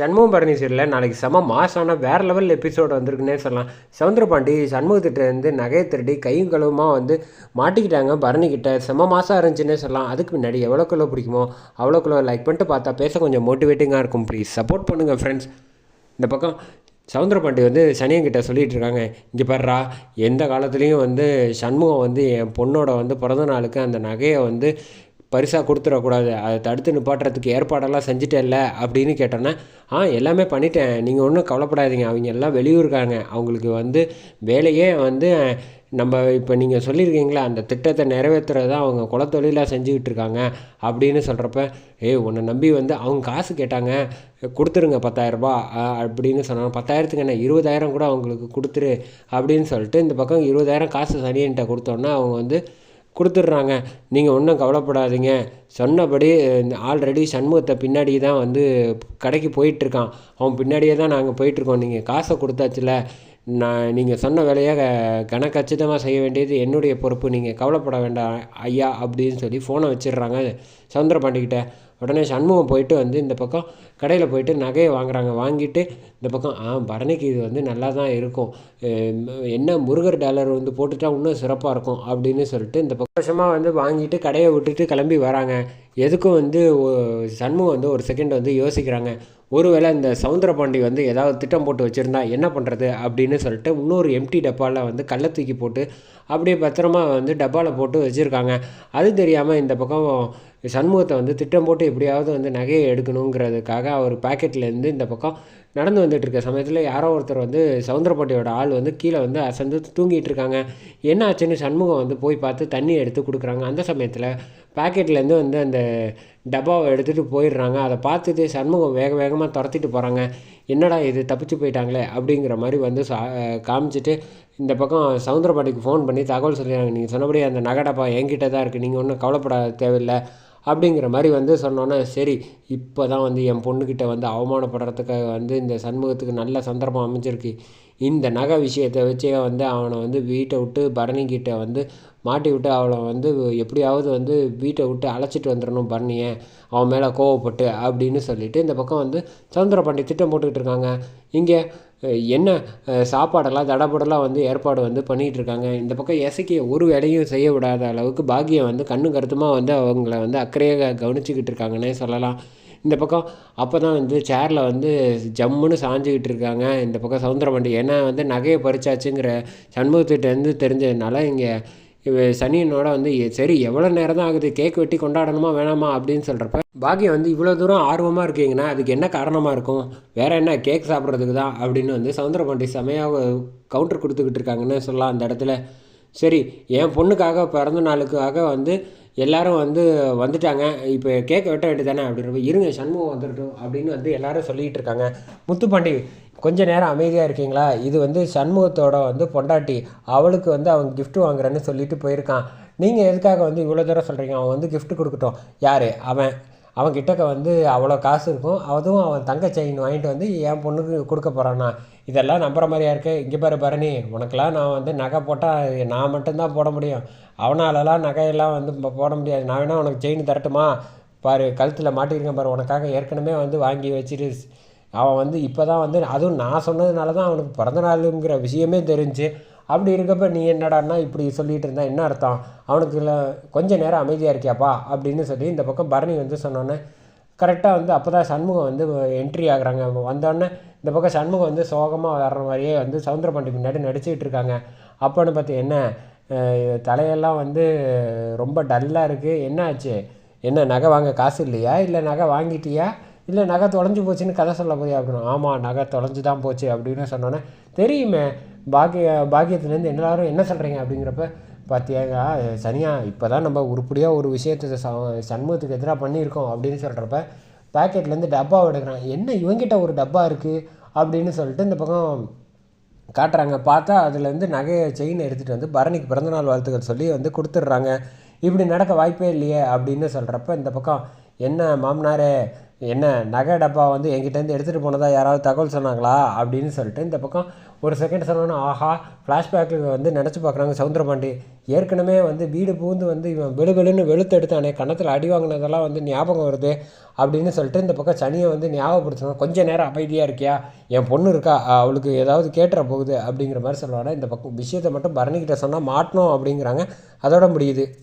சண்முகம் பரணி சீரியலில் நாளைக்கு செம மாசான வேறு லெவல் எபிசோடு வந்திருக்குன்னே சொல்லலாம். சவுந்தரபாண்டி சண்முகத்திட்டேருந்து நகையை திருடி கையும் கழுவுமா வந்து மாட்டிக்கிட்டாங்க பரணிக்கிட்ட. செம மாதம் இருந்துச்சுன்னே சொல்லலாம். அதுக்கு முன்னாடி எவ்வளோ கிலோ பிடிக்குமோ அவ்வளோ கிலோ லைக் பண்ணிட்டு பார்த்தா பேச கொஞ்சம் மோட்டிவேட்டிங்காக இருக்கும். ப்ளீஸ் சப்போர்ட் பண்ணுங்கள் ஃப்ரெண்ட்ஸ் இந்த பக்கம் சவுந்தரபாண்டி வந்து சனியங்கிட்ட சொல்லிகிட்டு இருக்காங்க. இங்கே பாருடா எந்த காலத்துலேயும் வந்து சண்முகம் வந்து என் பொண்ணோட வந்து பிறந்த நாளுக்கு அந்த நகையை வந்து பரிசாக கொடுத்துடக்கூடாது. அதை தடுத்து நிப்பாட்டுறதுக்கு ஏற்பாடெல்லாம் செஞ்சுட்டேல்ல அப்படின்னு கேட்டோன்னே ஆ எல்லாமே பண்ணிட்டேன். நீங்கள் ஒன்றும் கவலைப்படாதீங்க. அவங்க எல்லாம் வெளியூருக்காங்க அவங்களுக்கு வந்து வேலையே வந்து நம்ம இப்போ நீங்கள் சொல்லியிருக்கீங்களா அந்த திட்டத்தை நிறைவேற்றுறது தான் அவங்க குலத்தொழிலாக செஞ்சுக்கிட்டு இருக்காங்க. அப்படின்னு சொல்கிறப்ப ஏய் உன்னை நம்பி வந்து அவங்க காசு கேட்டாங்க. கொடுத்துருங்க பத்தாயிரரூபா அப்படின்னு சொன்னாங்க. பத்தாயிரத்துக்கு என்ன? இருபதாயிரம் கூட அவங்களுக்கு கொடுத்துரு. அப்படின்னு சொல்லிட்டு இந்த பக்கம் இருபதாயிரம் காசு சனியன்ட்ட கொடுத்தோன்னே அவங்க வந்து கொடுத்துட்றாங்க. நீங்கள் ஒன்றும் கவலைப்படாதீங்க. சொன்னபடி ஆல்ரெடி சண்முகத்தை பின்னாடி தான் வந்து கடைக்கு போயிட்டுருக்கான். அவன் பின்னாடியே தான் நாங்கள் போயிட்டுருக்கோம். நீங்கள் காசை கொடுத்தாச்சுல. நான் நீங்கள் சொன்ன வேலையை கணக்கச்சிதமாக செய்ய வேண்டியது என்னுடைய பொறுப்பு. நீங்கள் கவலைப்பட வேண்டாம் ஐயா அப்படின்னு சொல்லி ஃபோனை வச்சிடுறாங்க சவுந்தரபாண்டிக்கிட்ட உடனே சண்முகம் போயிட்டு வந்து இந்த பக்கம் கடையில் போயிட்டு நகையை வாங்குறாங்க. வாங்கிட்டு இந்த பக்கம் ஆ பரணிக்கு இது வந்து நல்லா தான் இருக்கும் என்ன முருகர் டாலர் வந்து போட்டுட்டா இன்னும் சிறப்பாக இருக்கும் அப்படின்னு சொல்லிட்டு இந்த பக்கம் வருஷமாக வந்து வாங்கிட்டு கடையை விட்டுட்டு கிளம்பி வராங்க. எதுக்கும் வந்து சண்முகம் வந்து ஒரு செகண்ட் வந்து யோசிக்கிறாங்க. ஒருவேளை இந்த சவுந்தரபாண்டி வந்து ஏதாவது திட்டம் போட்டு வச்சுருந்தா என்ன பண்ணுறது அப்படின்னு சொல்லிட்டு இன்னொரு எம்டி டப்பாவில் வந்து கள்ள தூக்கி போட்டு அப்படியே பத்திரமா வந்து டப்பாவில் போட்டு வச்சுருக்காங்க. அது தெரியாமல் இந்த பக்கம் சண்முகத்தை வந்து திட்டம் போட்டு எப்படியாவது வந்து நகையை எடுக்கணுங்கிறதுக்காக அவர் பேக்கெட்லேருந்து இந்த பக்கம் நடந்து வந்துட்டு இருக்க சமயத்தில் யாரோ ஒருத்தர் வந்து சவுந்தரப்பட்டியோட ஆள் வந்து கீழே வந்து அசந்து தூங்கிட்டு இருக்காங்க என்ன ஆச்சுன்னு சண்முகம் வந்து போய் பார்த்து தண்ணி எடுத்து கொடுக்குறாங்க. அந்த சமயத்தில் பேக்கெட்லேருந்து வந்து அந்த டப்பாவை எடுத்துகிட்டு போயிடுறாங்க. அதை பார்த்துட்டு சண்முகம் வேக வேகமாக துரத்திட்டு போகிறாங்க என்னடா இது தப்பிச்சு போயிட்டாங்களே அப்படிங்கிற மாதிரி வந்து சா காமிச்சிட்டு இந்த பக்கம் சவுந்தரபாண்டிக்கு ஃபோன் பண்ணி தகவல் சொல்லிடுறாங்க. நீங்கள் சொன்னபடி அந்த நகை டப்பா என்கிட்ட தான் இருக்குது நீங்கள் ஒன்றும் கவலைப்பட தேவையில்லை. அப்படிங்கிற மாதிரி வந்து சொன்னோன்னே சரி இப்போ தான் வந்து என் பொண்ணுக்கிட்ட வந்து அவமானப்படுறதுக்காக வந்து இந்த சண்முகத்துக்கு நல்ல சந்தர்ப்பம் அமைஞ்சிருக்கு. இந்த நகை விஷயத்தை வச்சே வந்து அவனை வந்து வீட்டை விட்டு பரணிக்கிட்ட வந்து மாட்டி விட்டு அவளை வந்து எப்படியாவது வந்து வீட்டை விட்டு அழைச்சிட்டு வந்துடணும் பரணியை. அவன் மேலே கோவப்பட்டு அப்படின்னு சொல்லிட்டு இந்த பக்கம் வந்து சந்திரபாண்டி திட்டம் போட்டுக்கிட்டு இருக்காங்க. இங்கே என்ன சாப்பாடெல்லாம் தடபடலாம் வந்து ஏற்பாடு வந்து பண்ணிகிட்டு இருக்காங்க இந்த பக்கம் இசைக்கு ஒரு வேலையும் செய்ய விடாத அளவுக்கு பாக்கியம் வந்து கண்ணு கருத்துமாக வந்து அவங்கள வந்து அக்கறையாக கவனிச்சிக்கிட்டு இருக்காங்கன்னே சொல்லலாம். இந்த பக்கம் அப்போ தான் வந்து சேரில் வந்து ஜம்முன்னு சாஞ்சிக்கிட்டு இருக்காங்க இந்த பக்கம் சவுந்தரபாண்டி ஏன்னா வந்து நகையை பறிச்சாச்சுங்கிற சண்முகத்திட்டேருந்து தெரிஞ்சதுனால இங்கே சனியனோட வந்து சரி எவ்வளோ நேரம் தான் ஆகுது? கேக் வெட்டி கொண்டாடணுமா வேணாமா? அப்படின்னு சொல்கிறப்ப பாக்கியம் வந்து இவ்வளோ தூரம் ஆர்வமாக இருக்கீங்கன்னா அதுக்கு என்ன காரணமாக இருக்கும்? வேறு என்ன கேக் சாப்பிட்றதுக்கு தான் அப்படின்னு வந்து சவுந்தரபாண்டி செமையாக கவுண்டர் கொடுத்துக்கிட்டு இருக்காங்கன்னு சொல்லலாம் அந்த இடத்துல. சரி என் பொண்ணுக்காக பிறந்த நாளுக்காக வந்து எல்லாரும் வந்து வந்துட்டாங்க. இப்போ கேக் வெட்ட வேண்டியது தானே அப்படின்ற இருங்க சண்முகம் வந்துடட்டும் அப்படின்னு வந்து எல்லாரும் சொல்லிகிட்டு இருக்காங்க. முத்துப்பாண்டி கொஞ்ச நேரம் அமைதியாக இருக்கீங்களா? இது வந்து சண்முகத்தோட வந்து பொண்டாட்டி. அவளுக்கு வந்து அவன் கிஃப்ட் வாங்குறேன்னு சொல்லிட்டு போயிருக்கான். நீங்கள் எதுக்காக வந்து இவ்வளோ தூரம் சொல்கிறீங்க அவன் வந்து கிஃப்ட் கொடுக்கட்டும். யார்? அவன். அவன் கிட்டக்க வந்து அவ்வளோ காசு இருக்கும். அதுவும் அவன் தங்க செயின் வாங்கிட்டு வந்து என் பொண்ணுக்கு கொடுக்க போகிறானா இதெல்லாம் நம்புகிற மாதிரியா இருக்கு? இங்கே பாரு பரணி உனக்கெல்லாம் நான் வந்து நகை போட்டால் நான் மட்டும்தான் போட முடியும். அவனாலலாம் நகையெல்லாம் வந்து போட முடியாது. நான் வேணால் உனக்கு செயின் தரட்டுமா? பாரு கழுத்தில் மாட்டிருக்கேன் பாரு. உனக்காக ஏற்கனவே வந்து வாங்கி வச்சுட்டு அவன் வந்து இப்போ தான் வந்து அதுவும் நான் சொன்னதுனால தான் அவனுக்கு பிறந்த நாளுங்கிற விஷயமே தெரிஞ்சு அப்படி இருக்கப்ப நீ என்னடான்னா இப்படி சொல்லிகிட்டு இருந்தா என்ன அர்த்தம்? அவனுக்கு கொஞ்சம் நேரம் அமைதியாக இருக்கியாப்பா? அப்படின்னு சொல்லி இந்த பக்கம் பரணி வந்து சொன்னோன்னே கரெக்டாக வந்து அப்போ தான் சண்முகம் வந்து என்ட்ரி ஆகுறாங்க. வந்தோடனே இந்த பக்கம் சண்முகம் வந்து சோகமாக வர்ற மாதிரியே வந்து சவுந்தரபாண்டி முன்னாடி நடிச்சுக்கிட்டு இருக்காங்க. அப்போன்னு பார்த்து என்ன? தலையெல்லாம் வந்து ரொம்ப டல்லாக இருக்குது என்ன ஆச்சு? என்ன நகை வாங்க காசு இல்லையா? இல்லை நகை வாங்கிட்டியா? இல்லை நகை தொலைஞ்சு போச்சுன்னு கதை சொல்ல போய் அப்படின்னு. ஆமாம் நகை தொலைஞ்சு தான் போச்சு அப்படின்னு சொன்னோன்னே தெரியுமே பாக்கிய பாக்கியத்துலேருந்து எல்லாரும் என்ன சொல்கிறீங்க அப்படிங்கிறப்ப பார்த்தியாங்க சனியா இப்போ தான் நம்ம உருப்படியாக ஒரு விஷயத்தை சண்முகத்துக்கு எதிராக பண்ணியிருக்கோம் அப்படின்னு சொல்கிறப்ப பேக்கெட்லேருந்து டப்பா எடுக்கிறான். என்ன இவங்கிட்ட ஒரு டப்பா இருக்குது அப்படின்னு சொல்லிட்டு இந்த பக்கம் காட்டுறாங்க. பார்த்தா அதுலேருந்து நகையை செயின் எடுத்துகிட்டு வந்து பரணிக்கு பிறந்தநாள் வாழ்த்துக்கள் சொல்லி வந்து கொடுத்துட்றாங்க. இப்படி நடக்க வாய்ப்பே இல்லையே அப்படின்னு சொல்கிறப்ப இந்த பக்கம் என்ன மாமனாரே என்ன நகை டப்பா வந்து என்கிட்டேருந்து எடுத்துகிட்டு போனதா யாராவது தகவல் சொன்னாங்களா? அப்படின்னு சொல்லிட்டு இந்த பக்கம் ஒரு செகண்ட் சொன்னோன்னா ஆஹா ஃப்ளாஷ்பேக்கில் வந்து நினச்சி பார்க்குறாங்க சவுந்தரபாண்டி. ஏற்கனவே வந்து வீடு பூந்து வந்து இவன் வெளுவெளுன்னு வெளுத்து எடுத்தானே கணத்தில் அடி வாங்கினதெல்லாம் வந்து ஞாபகம் வருது அப்படின்னு சொல்லிட்டு இந்த பக்கம் சனியை வந்து ஞாபகப்படுத்தணும் கொஞ்சம் நேரம் அமைதியாக இருக்கியா? என் பொண்ணு இருக்கா? அவளுக்கு ஏதாவது கேட்டுற போகுது அப்படிங்கிற மாதிரி சொல்லுவாங்க. இந்த பக்கம் விஷயத்தை மட்டும் பரணிக்கிட்ட சொன்னால் மாட்டணும் அப்படிங்கிறாங்க. அதோட முடியுது.